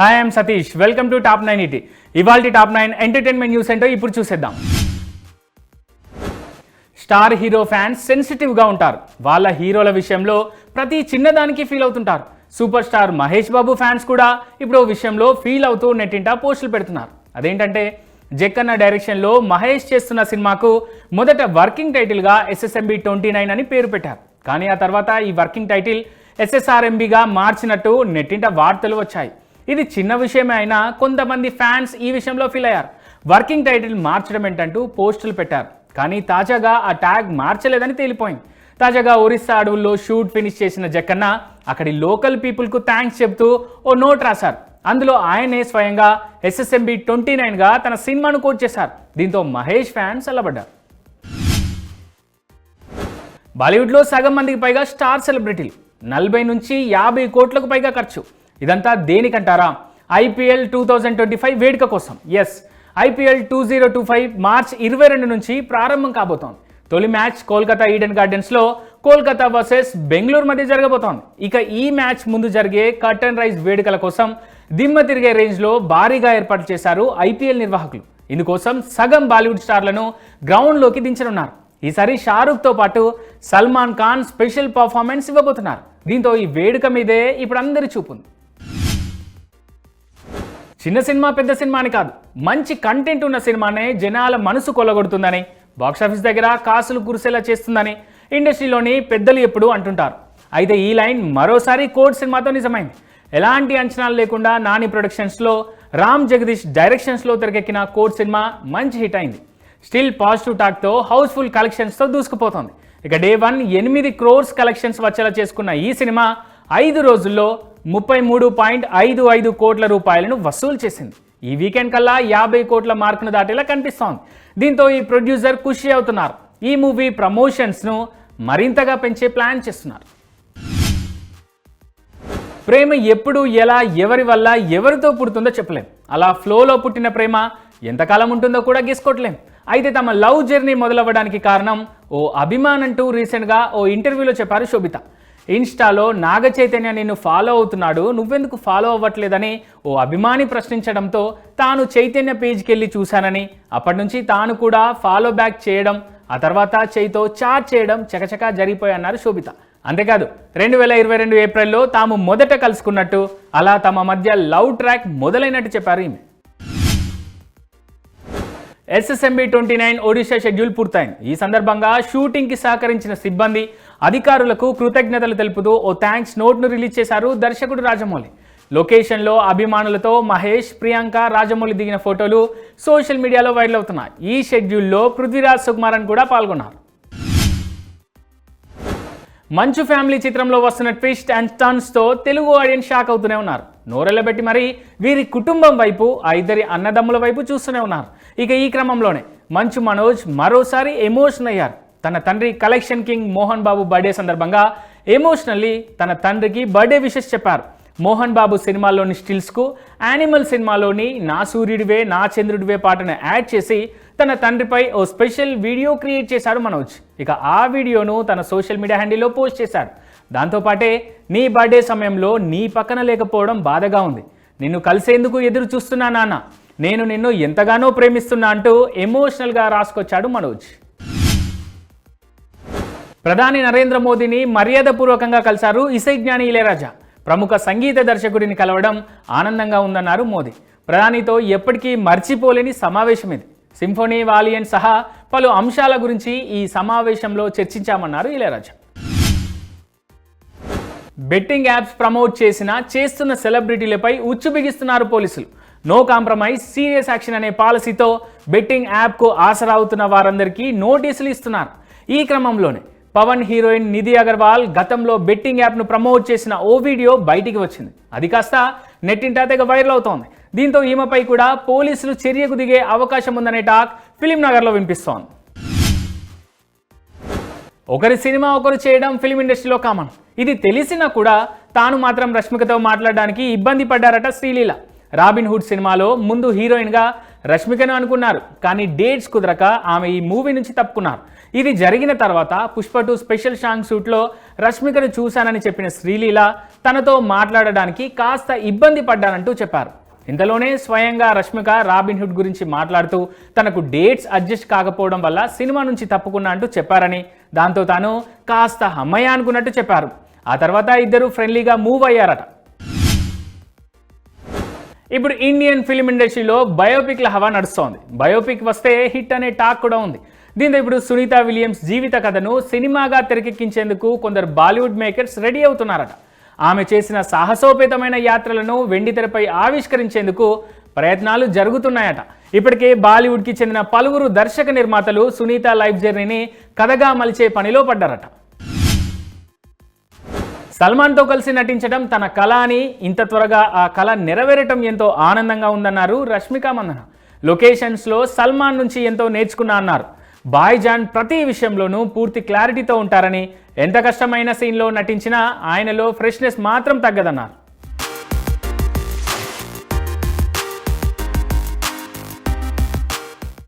Hi I'm Satish welcome to top nine ET ఇవాళ top nine entertainment news ఏంటో ఇప్పుడు చూసేద్దాం. స్టార్ హీరో ఫ్యాన్స్ సెన్సిటివ్గా ఉంటారు. వాళ్ళ హీరోల విషయంలో ప్రతి చిన్నదానికి ఫీల్ అవుతుంటారు. Super star Mahesh Babu fans కూడా ఇప్పుడు విషయంలో ఫీల్ అవుతూ నెట్టింట పోస్టులు పెడుతున్నారు. అదేంటంటే జక్కన్న డైరెక్షన్లో మహేష్ చేస్తున్న సినిమాకు మొదట వర్కింగ్ టైటిల్గా ఎస్ఎస్ఎంబి ట్వంటీ నైన్ అని పేరు పెట్టారు. కానీ ఆ తర్వాత ఈ వర్కింగ్ టైటిల్ ఎస్ఎస్ఆర్ఎంబిగా మార్చినట్టు నెట్టింట వార్తలు వచ్చాయి. ఇది చిన్న విషయమే అయినా కొంతమంది ఫ్యాన్స్ ఈ విషయంలో ఫీల్ అయ్యారు. వర్కింగ్ టైటిల్ మార్చడం ఏంటంటూ పోస్టులు పెట్టారు. కానీ తాజాగా ఆ ట్యాగ్ మార్చలేదని తేలిపోయింది. తాజాగా ఒరిస్సా అడవుల్లో షూట్ ఫినిష్ చేసిన జక్కన్న అక్కడి లోకల్ పీపుల్కు థ్యాంక్స్ చెప్తూ ఓ నోట్ రాశారు. అందులో ఆయనే స్వయంగా ఎస్ఎస్ఎంబి ట్వంటీ నైన్గా తన సినిమాను కోట్ చేశారు. దీంతో మహేష్ ఫ్యాన్స్ అల్లబడ్డారు. బాలీవుడ్లో సగం మందికి పైగా స్టార్ సెలబ్రిటీలు. నలభై నుంచి యాభై కోట్లకు పైగా ఖర్చు. ఇదంతా దేనికంటారా? IPL two thousand twenty five వేడుక కోసం. Yes IPL two zero two five March ఇరవై రెండు నుంచి ప్రారంభం కాబోతోంది. తొలి మ్యాచ్ కోల్కతా ఈడెన్ గార్డెన్స్లో కోల్కతా వర్సెస్ బెంగళూరు మధ్య జరగబోతోంది. ఇక ఈ మ్యాచ్ ముందు జరిగే కర్టన్ రైజ్ వేడుకల కోసం దిమ్మ తిరిగే రేంజ్లో భారీగా ఏర్పాటు చేశారు ఐపీఎల్ నిర్వాహకులు. ఇందుకోసం సగం బాలీవుడ్ స్టార్లను గ్రౌండ్లోకి దించనున్నారు. ఈసారి షారూఖ్తో పాటు సల్మాన్ ఖాన్ స్పెషల్ పర్ఫార్మెన్స్ ఇవ్వబోతున్నారు. దీంతో ఈ వేడుక మీదే ఇప్పుడు అందరి చూపుంది. చిన్న సినిమా పెద్ద సినిమా అని కాదు. మంచి కంటెంట్ ఉన్న సినిమానే జనాల మనసు కొలగొడుతుందని బాక్సాఫీస్ దగ్గర కాసులు కురిసేలా చేస్తుందని ఇండస్ట్రీలోని పెద్దలు ఎప్పుడు అంటుంటారు. అయితే ఈ లైన్ మరోసారి కోడ్ సినిమాతో నిజమైంది. ఎలాంటి అంచనాలు లేకుండా నాని ప్రొడక్షన్స్లో రామ్ జగదీష్ డైరెక్షన్స్లో తెరకెక్కిన కోడ్ సినిమా మంచి హిట్ అయింది. స్టిల్ పాజిటివ్ టాక్తో హౌస్ఫుల్ కలెక్షన్స్తో దూసుకుపోతోంది. ఇక డే వన్ ఎనిమిది క్రోర్స్ కలెక్షన్స్ వచ్చేలా చేసుకున్న ఈ సినిమా ఐదు రోజుల్లో ముప్పై మూడు పాయింట్ ఐదు ఐదు కోట్ల రూపాయలను వసూలు చేసింది. ఈ వీకెండ్ కల్లా యాభై కోట్ల మార్కును దాటేలా కనిపిస్తోంది. దీంతో ఈ ప్రొడ్యూసర్ ఖుషి అవుతున్నారు. ఈ మూవీ ప్రమోషన్స్ను మరింతగా పెంచే ప్లాన్ చేస్తున్నారు. ప్రేమ ఎప్పుడు ఎలా ఎవరి వల్ల ఎవరితో పుడుతుందో చెప్పలేం. అలా ఫ్లోలో పుట్టిన ప్రేమ ఎంతకాలం ఉంటుందో కూడా గీసుకోవట్లేం అయితే తమ లవ్ జర్నీ మొదలవ్వడానికి కారణం ఓ అభిమానంటూ రీసెంట్గా ఓ ఇంటర్వ్యూలో చెప్పారు శోభిత. ఇన్స్టాలో నాగ చైతన్య నిన్ను ఫాలో అవుతున్నాడు నువ్వెందుకు ఫాలో అవ్వట్లేదని ఓ అభిమాని ప్రశ్నించడంతో తాను చైతన్య పేజ్కి వెళ్ళి చూశానని అప్పటి నుంచి తాను కూడా ఫాలో బ్యాక్ చేయడం ఆ తర్వాత చేయితో చాట్ చేయడం చకచకా జరిగిపోయన్నారు శోభిత. అంతేకాదు రెండు వేల ఇరవై రెండు ఏప్రిల్లో తాము మొదట కలుసుకున్నట్టు అలా తమ మధ్య లవ్ ట్రాక్ మొదలైనట్టు చెప్పారు ఈమె. SSMB twenty nine Odisha schedule పూర్తయింది. ఈ సందర్భంగా షూటింగ్కి సహకరించిన సిబ్బంది అధికారులకు కృతజ్ఞతలు తెలుపుతూ ఓ థ్యాంక్స్ నోట్ను రిలీజ్ చేశారు దర్శకుడు రాజమౌళి. లొకేషన్లో అభిమానులతో మహేష్ ప్రియాంక రాజమౌళి దిగిన ఫోటోలు సోషల్ మీడియాలో వైరల్ అవుతున్నాయి. ఈ షెడ్యూల్లో పృథ్వీరాజ్ సుకుమారన్ కూడా పాల్గొన్నారు. మంచు ఫ్యామిలీ చిత్రంలో వస్తున్న ట్విస్ట్ అండ్ స్టన్స్తో తెలుగు ఆడియన్స్ షాక్ అవుతూనే ఉన్నారు. నోరెళ్ళబెట్టి మరి వీరి కుటుంబం వైపు ఆ ఇద్దరి అన్నదమ్ముల వైపు చూస్తూనే ఉన్నారు. ఇక ఈ క్రమంలోనే మంచు మనోజ్ మరోసారి ఎమోషన్ అయ్యారు. తన తండ్రి collection king Mohan Babu birthday సందర్భంగా ఎమోషనల్లీ తన తండ్రికి బర్త్డే విషెస్ చెప్పారు. మోహన్ బాబు సినిమాలోని స్టిల్స్కు యానిమల్ సినిమాలోని నా సూర్యుడివే నా చంద్రుడివే పాటను యాడ్ చేసి తన తండ్రిపై ఓ స్పెషల్ వీడియో క్రియేట్ చేశాడు మనోజ్. ఇక ఆ వీడియోను తన సోషల్ మీడియా హ్యాండిల్లో పోస్ట్ చేశారు. దాంతోపాటే నీ బర్త్డే సమయంలో నీ పక్కన లేకపోవడం బాధగా ఉంది. నిన్ను కలిసేందుకు ఎదురు చూస్తున్నా నాన్న. నేను నిన్ను ఎంతగానో ప్రేమిస్తున్నా అంటూ ఎమోషనల్గా రాసుకొచ్చాడు మనోజ్. ప్రధాని నరేంద్ర మోదీని మర్యాదపూర్వకంగా కలిశారు ఇసై జ్ఞాని ఇళయరాజా. ప్రముఖ సంగీత దర్శకుడిని కలవడం ఆనందంగా ఉందన్నారు మోదీ. ప్రధానితో ఎప్పటికీ మర్చిపోలేని సమావేశం ఇది. సింఫోనీ వాలియన్ సహా పలు అంశాల గురించి ఈ సమావేశంలో చర్చించామన్నారు ఇళయరాజా. బెట్టింగ్ యాప్స్ ప్రమోట్ చేసిన చేస్తున్న సెలబ్రిటీలపై ఉచ్చు బిగిస్తున్నారు పోలీసులు. నో కాంప్రమైజ్ సీరియస్ యాక్షన్ అనే పాలసీతో బెట్టింగ్ యాప్కు ఆసరా అవుతున్న వారందరికీ నోటీసులు ఇస్తున్నారు. ఈ క్రమంలోనే పవన్ హీరోయిన్ నిధి అగర్వాల్ గతంలో బెట్టింగ్ యాప్ను ప్రమోట్ చేసిన ఓ వీడియో బయటికి వచ్చింది. అది కాస్త నెట్టింటా తెగ వైరల్ అవుతోంది. దీంతో ఈమెపై కూడా పోలీసులు చర్యకు దిగే అవకాశం ఉందనే టాక్ ఫిలిం నగర్లో వినిపిస్తోంది. ఒకరి సినిమా ఒకరు చేయడం ఫిలిం ఇండస్ట్రీలో కామన్. ఇది తెలిసినా కూడా తాను మాత్రం రష్మికతో మాట్లాడడానికి ఇబ్బంది పడ్డారట శ్రీలీల. రాబిన్ హుడ్ సినిమాలో ముందు హీరోయిన్గా రష్మికను అనుకున్నారు కానీ డేట్స్ కుదరక ఆమె ఈ మూవీ నుంచి తప్పుకున్నారు. ఇది జరిగిన తర్వాత పుష్ప టూ స్పెషల్ సాంగ్ షూట్లో రష్మికను చూశానని చెప్పిన శ్రీలీల తనతో మాట్లాడడానికి కాస్త ఇబ్బంది పడ్డానంటూ చెప్పారు. ఇంతలోనే స్వయంగా రష్మిక రాబిన్ హుడ్ గురించి మాట్లాడుతూ తనకు డేట్స్ అడ్జస్ట్ కాకపోవడం వల్ల సినిమా నుంచి తప్పుకున్నా అంటూ చెప్పారని దాంతో తాను కాస్త అమ్మయ్య అనుకున్నట్టు చెప్పారు. ఆ తర్వాత ఇద్దరు ఫ్రెండ్లీగా మూవ్ అయ్యారట. ఇప్పుడు ఇండియన్ ఫిలిం ఇండస్ట్రీలో బయోపిక్ల హవా నడుస్తోంది. బయోపిక్ వస్తే హిట్ అనే టాక్ కూడా ఉంది. దీంతో ఇప్పుడు సునీత విలియమ్స్ జీవిత కథను సినిమాగా తెరకెక్కించేందుకు కొందరు బాలీవుడ్ మేకర్స్ రెడీ అవుతున్నారట. ఆమె చేసిన సాహసోపేతమైన యాత్రలను వెండితెరపై ఆవిష్కరించేందుకు ప్రయత్నాలు జరుగుతున్నాయట. ఇప్పటికే బాలీవుడ్కి చెందిన పలువురు దర్శక నిర్మాతలు సునీత లైఫ్ జర్నీని కథగా మలిచే పనిలో పడ్డారట. సల్మాన్తో కలిసి నటించడం తన కళ అని ఇంత త్వరగా ఆ కళ నెరవేరటం ఎంతో ఆనందంగా ఉందన్నారు రష్మిక మందన. లొకేషన్స్లో సల్మాన్ నుంచి ఎంతో నేర్చుకున్నా అన్నారు. బాయ్ జాన్ ప్రతి విషయంలోనూ పూర్తి క్లారిటీతో ఉంటారని ఎంత కష్టమైన సీన్లో నటించినా ఆయనలో ఫ్రెష్నెస్ మాత్రం తగ్గదన్నారు.